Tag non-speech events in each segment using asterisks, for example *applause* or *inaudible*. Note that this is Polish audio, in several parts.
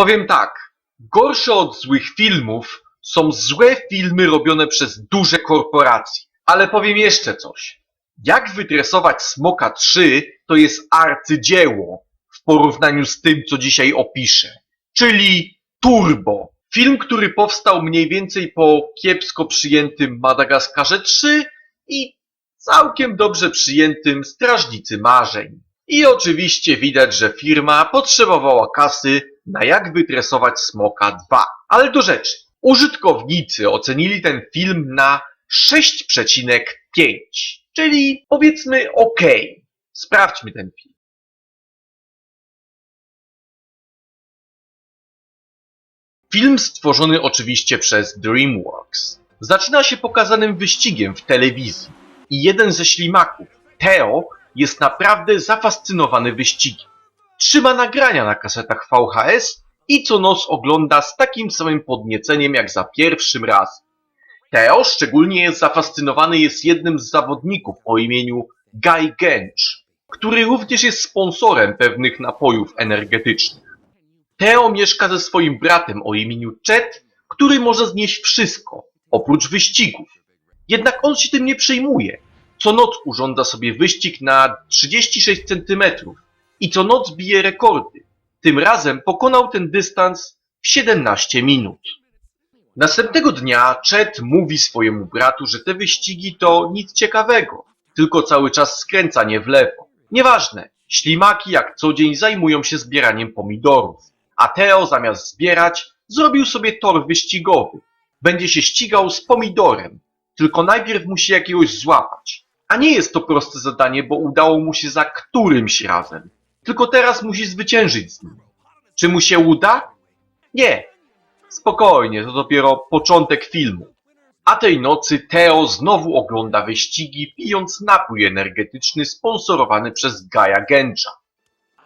Powiem tak, gorsze od złych filmów są złe filmy robione przez duże korporacje. Ale powiem jeszcze coś. Jak wytresować Smoka 3 to jest arcydzieło w porównaniu z tym, co dzisiaj opiszę. Czyli Turbo. Film, który powstał mniej więcej po kiepsko przyjętym Madagaskarze 3 i całkiem dobrze przyjętym Strażnicy Marzeń. I oczywiście widać, że firma potrzebowała kasy na jak wytresować Smoka 2. Ale do rzeczy. Użytkownicy ocenili ten film na 6,5, czyli powiedzmy OK. Sprawdźmy ten film. Film stworzony oczywiście przez DreamWorks. Zaczyna się pokazanym wyścigiem w telewizji i jeden ze ślimaków, Theo, jest naprawdę zafascynowany wyścigiem. Trzyma nagrania na kasetach VHS i co noc ogląda z takim samym podnieceniem jak za pierwszym razem. Theo szczególnie zafascynowany jest jednym z zawodników o imieniu Guy Gench, który również jest sponsorem pewnych napojów energetycznych. Theo mieszka ze swoim bratem o imieniu Chet, który może znieść wszystko, oprócz wyścigów. Jednak on się tym nie przejmuje. Co noc urządza sobie wyścig na 36 cm i co noc bije rekordy. Tym razem pokonał ten dystans w 17 minut. Następnego dnia Chet mówi swojemu bratu, że te wyścigi to nic ciekawego, tylko cały czas skręcanie w lewo. Nieważne, ślimaki jak co dzień zajmują się zbieraniem pomidorów, a Theo zamiast zbierać zrobił sobie tor wyścigowy. Będzie się ścigał z pomidorem, tylko najpierw musi jakiegoś złapać. A nie jest to proste zadanie, bo udało mu się za którymś razem. Tylko teraz musi zwyciężyć z nim. Czy mu się uda? Nie. Spokojnie, to dopiero początek filmu. A tej nocy Theo znowu ogląda wyścigi, pijąc napój energetyczny sponsorowany przez Gaja Gęcza.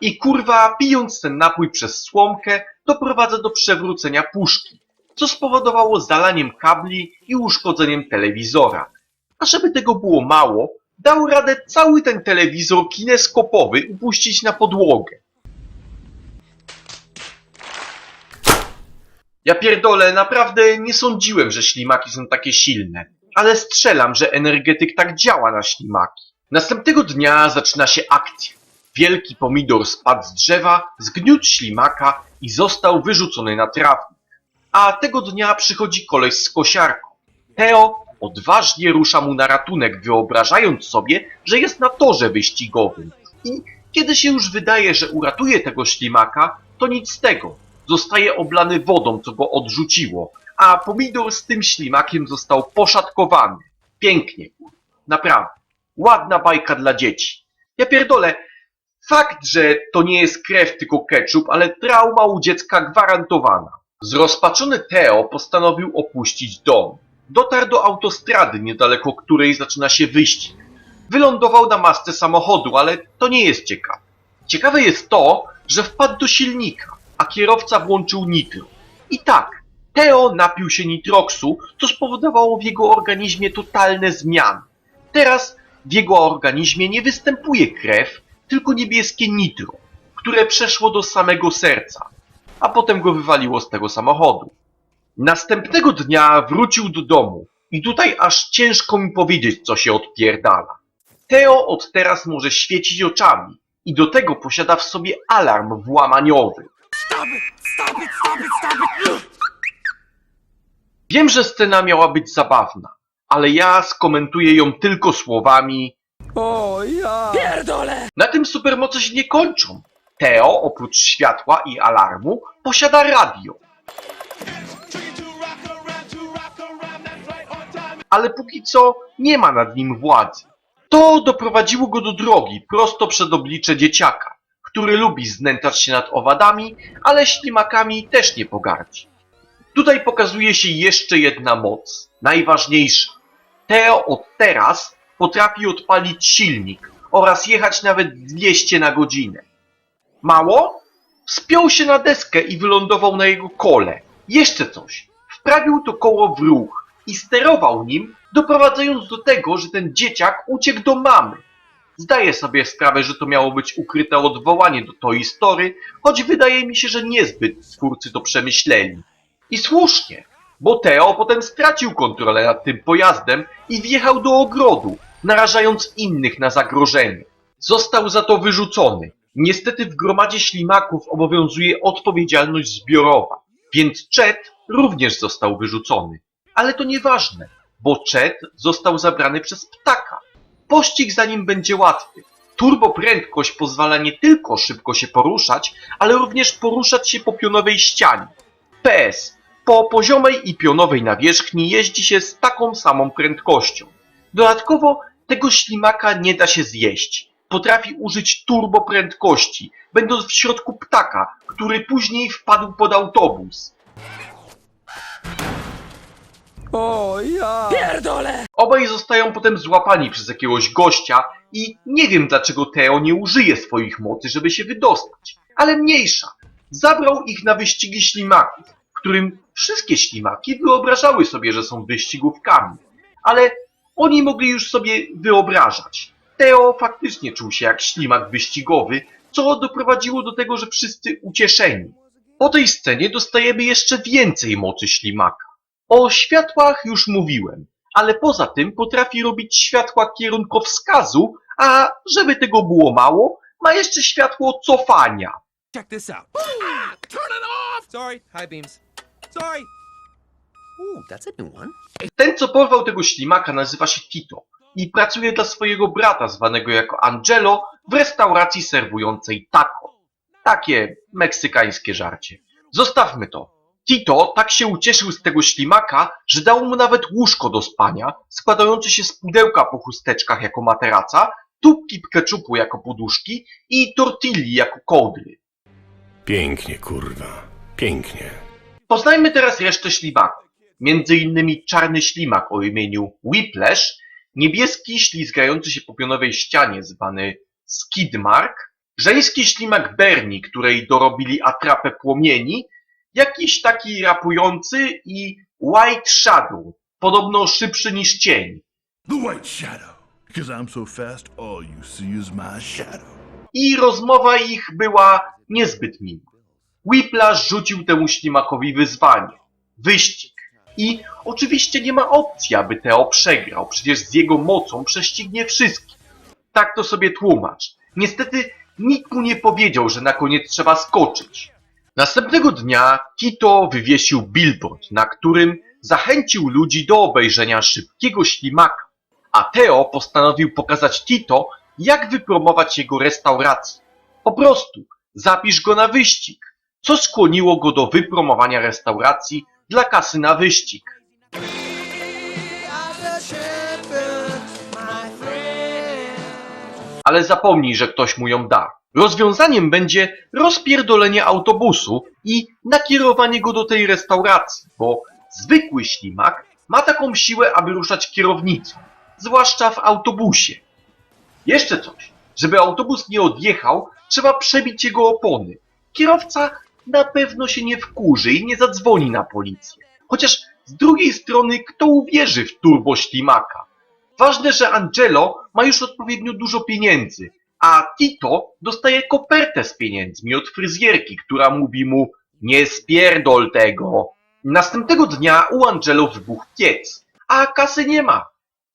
I kurwa, pijąc ten napój przez słomkę, doprowadza do przewrócenia puszki, co spowodowało zalaniem kabli i uszkodzeniem telewizora. A żeby tego było mało, dał radę cały ten telewizor kineskopowy upuścić na podłogę. Ja pierdolę, naprawdę nie sądziłem, że ślimaki są takie silne, ale strzelam, że energetyk tak działa na ślimaki. Następnego dnia zaczyna się akcja. Wielki pomidor spadł z drzewa, zgniótł ślimaka i został wyrzucony na trawnik. A tego dnia przychodzi koleś z kosiarką. Theo odważnie rusza mu na ratunek, wyobrażając sobie, że jest na torze wyścigowym. I kiedy się już wydaje, że uratuje tego ślimaka, to nic z tego. Zostaje oblany wodą, co go odrzuciło, a pomidor z tym ślimakiem został poszatkowany. Pięknie, naprawdę. Ładna bajka dla dzieci. Ja pierdolę, fakt, że to nie jest krew, tylko ketchup, ale trauma u dziecka gwarantowana. Zrozpaczony Theo postanowił opuścić dom. Dotarł do autostrady, niedaleko której zaczyna się wyścig. Wylądował na masce samochodu, ale to nie jest ciekawe. Ciekawe jest to, że wpadł do silnika, a kierowca włączył nitro. I tak, Theo napił się nitroksu, co spowodowało w jego organizmie totalne zmiany. Teraz w jego organizmie nie występuje krew, tylko niebieskie nitro, które przeszło do samego serca, a potem go wywaliło z tego samochodu. Następnego dnia wrócił do domu i tutaj aż ciężko mi powiedzieć, co się odpierdala. Theo od teraz może świecić oczami i do tego posiada w sobie alarm włamaniowy. *gasps* Wiem, że scena miała być zabawna, ale ja skomentuję ją tylko słowami O ja! Pierdolę! Na tym supermoce się nie kończą. Theo, oprócz światła i alarmu, posiada radio. Ale póki co nie ma nad nim władzy. To doprowadziło go do drogi prosto przed oblicze dzieciaka, który lubi znęcać się nad owadami, ale ślimakami też nie pogardzi. Tutaj pokazuje się jeszcze jedna moc, najważniejsza. Theo od teraz potrafi odpalić silnik oraz jechać nawet 200 na godzinę. Mało? Wspiął się na deskę i wylądował na jego kole. Jeszcze coś. Wprawił to koło w ruch i sterował nim, doprowadzając do tego, że ten dzieciak uciekł do mamy. Zdaję sobie sprawę, że to miało być ukryte odwołanie do Toy Story, choć wydaje mi się, że niezbyt twórcy to przemyśleli. I słusznie, bo Teo potem stracił kontrolę nad tym pojazdem i wjechał do ogrodu, narażając innych na zagrożenie. Został za to wyrzucony. Niestety w gromadzie ślimaków obowiązuje odpowiedzialność zbiorowa, więc Chet również został wyrzucony. Ale to nieważne, bo Chet został zabrany przez ptaka. Pościg za nim będzie łatwy. Turboprędkość pozwala nie tylko szybko się poruszać, ale również poruszać się po pionowej ścianie. PS. Po poziomej i pionowej nawierzchni jeździ się z taką samą prędkością. Dodatkowo tego ślimaka nie da się zjeść. Potrafi użyć turboprędkości, będąc w środku ptaka, który później wpadł pod autobus. O ja! Pierdolę! Obaj zostają potem złapani przez jakiegoś gościa i nie wiem dlaczego Teo nie użyje swoich mocy, żeby się wydostać. Ale mniejsza. Zabrał ich na wyścigi ślimaków, w którym wszystkie ślimaki wyobrażały sobie, że są wyścigówkami. Ale oni mogli już sobie wyobrażać. Teo faktycznie czuł się jak ślimak wyścigowy, co doprowadziło do tego, że wszyscy ucieszeni. Po tej scenie dostajemy jeszcze więcej mocy ślimaka. O światłach już mówiłem, ale poza tym potrafi robić światła kierunkowskazu, a żeby tego było mało, ma jeszcze światło cofania. Check this out. Ah, turn it off! Sorry, high beams. Sorry. Ooh, that's a new one. Ten, co porwał tego ślimaka, nazywa się Tito i pracuje dla swojego brata, zwanego jako Angelo, w restauracji serwującej taco. Takie meksykańskie żarcie. Zostawmy to. Tito tak się ucieszył z tego ślimaka, że dał mu nawet łóżko do spania, składające się z pudełka po chusteczkach jako materaca, tubki ketchupu jako poduszki i tortilli jako kołdry. Pięknie, kurwa. Pięknie. Poznajmy teraz resztę ślimaków. Między innymi czarny ślimak o imieniu Whiplash, niebieski ślizgający się po pionowej ścianie zwany Skidmark, żeński ślimak Bernie, której dorobili atrapę płomieni, jakiś taki rapujący i White Shadow, podobno szybszy niż cień. The White Shadow. Because I'm so fast, all you see is my shadow. I rozmowa ich była niezbyt miła. Whiplash rzucił temu ślimakowi wyzwanie. Wyścig. I oczywiście nie ma opcji, aby Teo przegrał, przecież z jego mocą prześcignie wszystkich. Tak to sobie tłumacz. Niestety nikt mu nie powiedział, że na koniec trzeba skoczyć. Następnego dnia Tito wywiesił billboard, na którym zachęcił ludzi do obejrzenia szybkiego ślimaka, a Teo postanowił pokazać Tito, jak wypromować jego restaurację. Po prostu zapisz go na wyścig, co skłoniło go do wypromowania restauracji dla kasy na wyścig. Ale zapomnij, że ktoś mu ją da. Rozwiązaniem będzie rozpierdolenie autobusu i nakierowanie go do tej restauracji, bo zwykły ślimak ma taką siłę, aby ruszać kierownicą, zwłaszcza w autobusie. Jeszcze coś. Żeby autobus nie odjechał, trzeba przebić jego opony. Kierowca na pewno się nie wkurzy i nie zadzwoni na policję. Chociaż z drugiej strony, kto uwierzy w turbo ślimaka? Ważne, że Angelo ma już odpowiednio dużo pieniędzy, a Tito dostaje kopertę z pieniędzmi od fryzjerki, która mówi mu nie spierdol tego. Następnego dnia u Angelo wybuchł piec, a kasy nie ma.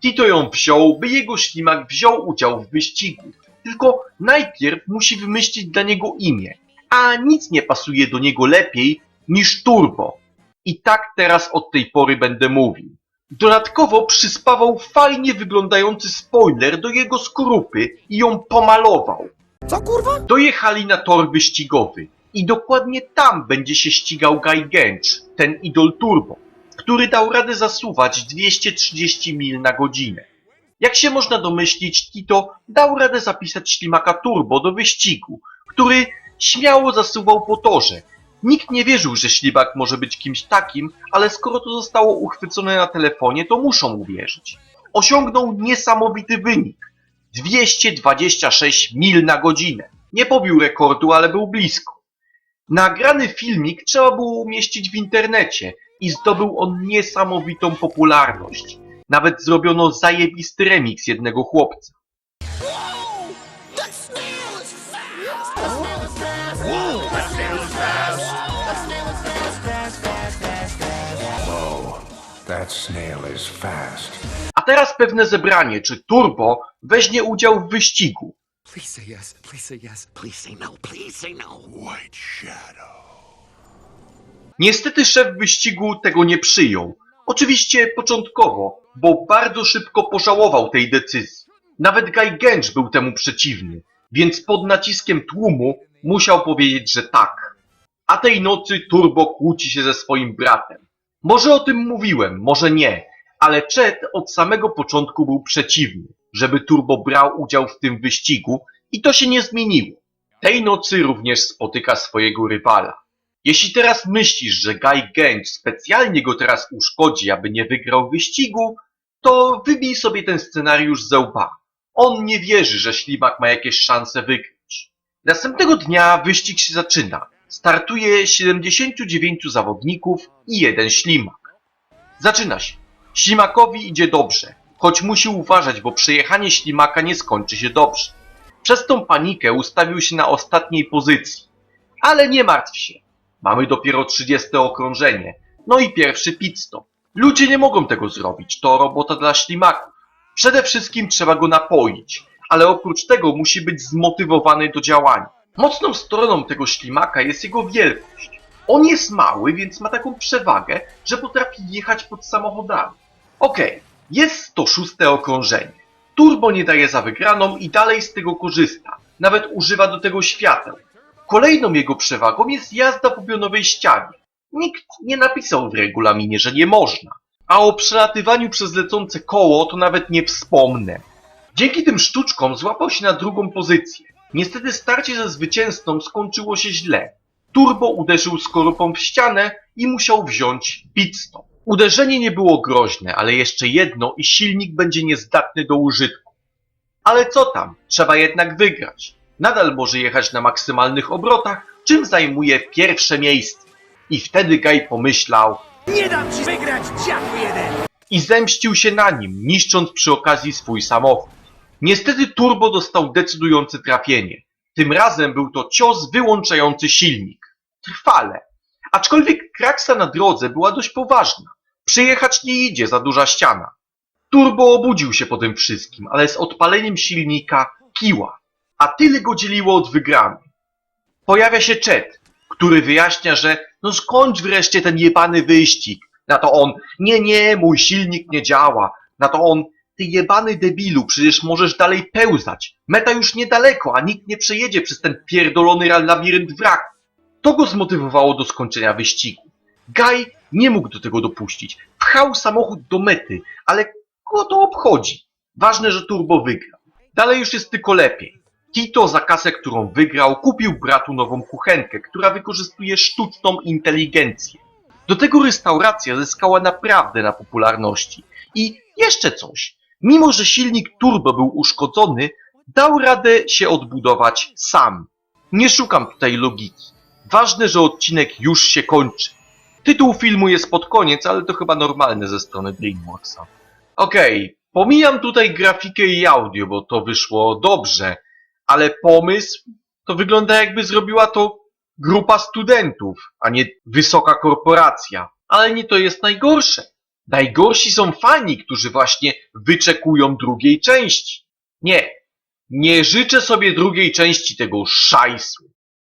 Tito ją wziął, by jego ślimak wziął udział w wyścigu. Tylko najpierw musi wymyślić dla niego imię, a nic nie pasuje do niego lepiej niż Turbo. I tak teraz od tej pory będę mówił. Dodatkowo przyspawał fajnie wyglądający spoiler do jego skorupy i ją pomalował. Co kurwa? Dojechali na tor wyścigowy i dokładnie tam będzie się ścigał Guy Gęcz, ten idol turbo, który dał radę zasuwać 230 mil na godzinę. Jak się można domyślić, Tito dał radę zapisać ślimaka turbo do wyścigu, który śmiało zasuwał po torze. Nikt nie wierzył, że ślimak może być kimś takim, ale skoro to zostało uchwycone na telefonie, to muszą uwierzyć. Osiągnął niesamowity wynik. 226 mil na godzinę. Nie pobił rekordu, ale był blisko. Nagrany filmik trzeba było umieścić w internecie i zdobył on niesamowitą popularność. Nawet zrobiono zajebisty remix jednego chłopca. That snail is fast. A teraz pewne zebranie, czy Turbo weźmie udział w wyścigu. Please say yes. Please say yes. Please say no. Please say no. White Shadow. Niestety szef wyścigu tego nie przyjął. Oczywiście początkowo, bo bardzo szybko pożałował tej decyzji. Nawet Guy Gęcz był temu przeciwny, więc pod naciskiem tłumu musiał powiedzieć, że tak. A tej nocy Turbo kłóci się ze swoim bratem. Może o tym mówiłem, może nie, ale Chet od samego początku był przeciwny, żeby Turbo brał udział w tym wyścigu i to się nie zmieniło. Tej nocy również spotyka swojego rywala. Jeśli teraz myślisz, że Guy Gęcz specjalnie go teraz uszkodzi, aby nie wygrał wyścigu, to wybij sobie ten scenariusz ze łba. On nie wierzy, że ślimak ma jakieś szanse wygrać. Następnego dnia wyścig się zaczyna. Startuje 79 zawodników i jeden ślimak. Zaczyna się. Ślimakowi idzie dobrze, choć musi uważać, bo przejechanie ślimaka nie skończy się dobrze. Przez tą panikę ustawił się na ostatniej pozycji. Ale nie martw się. Mamy dopiero 30 okrążenie. No i pierwszy pit stop. Ludzie nie mogą tego zrobić. To robota dla ślimaków. Przede wszystkim trzeba go napoić, ale oprócz tego musi być zmotywowany do działania. Mocną stroną tego ślimaka jest jego wielkość. On jest mały, więc ma taką przewagę, że potrafi jechać pod samochodami. Okej, jest 106 okrążenie. Turbo nie daje za wygraną i dalej z tego korzysta. Nawet używa do tego świateł. Kolejną jego przewagą jest jazda po pionowej ścianie. Nikt nie napisał w regulaminie, że nie można. A o przelatywaniu przez lecące koło to nawet nie wspomnę. Dzięki tym sztuczkom złapał się na drugą pozycję. Niestety starcie ze zwycięzcą skończyło się źle. Turbo uderzył skorupą w ścianę i musiał wziąć pit stop. Uderzenie nie było groźne, ale jeszcze jedno i silnik będzie niezdatny do użytku. Ale co tam, trzeba jednak wygrać. Nadal może jechać na maksymalnych obrotach, czym zajmuje pierwsze miejsce. I wtedy Guy pomyślał Nie dam ci wygrać, dziadu jeden! i zemścił się na nim, niszcząc przy okazji swój samochód. Niestety Turbo dostał decydujące trafienie. Tym razem był to cios wyłączający silnik. Trwale. Aczkolwiek kraksa na drodze była dość poważna. Przyjechać nie idzie za duża ściana. Turbo obudził się po tym wszystkim, ale z odpaleniem silnika kiła. A tyle go dzieliło od wygranej. Pojawia się Chet, który wyjaśnia, że no skończ wreszcie ten jebany wyścig. Na to on, nie, nie, mój silnik nie działa. Na to on, ty jebany debilu, przecież możesz dalej pełzać. Meta już niedaleko, a nikt nie przejedzie przez ten pierdolony labirynt wraku. To go zmotywowało do skończenia wyścigu. Guy nie mógł do tego dopuścić. Pchał samochód do mety, ale kogo to obchodzi? Ważne, że Turbo wygrał. Dalej już jest tylko lepiej. Tito za kasę, którą wygrał, kupił bratu nową kuchenkę, która wykorzystuje sztuczną inteligencję. Do tego restauracja zyskała naprawdę na popularności. I jeszcze coś. Mimo, że silnik turbo był uszkodzony, dał radę się odbudować sam. Nie szukam tutaj logiki. Ważne, że odcinek już się kończy. Tytuł filmu jest pod koniec, ale to chyba normalne ze strony DreamWorksa. Okej, pomijam tutaj grafikę i audio, bo to wyszło dobrze, ale pomysł to wygląda jakby zrobiła to grupa studentów, a nie wysoka korporacja. Ale nie to jest najgorsze. Najgorsi są fani, którzy właśnie wyczekują drugiej części. Nie, nie życzę sobie drugiej części tego szajsu.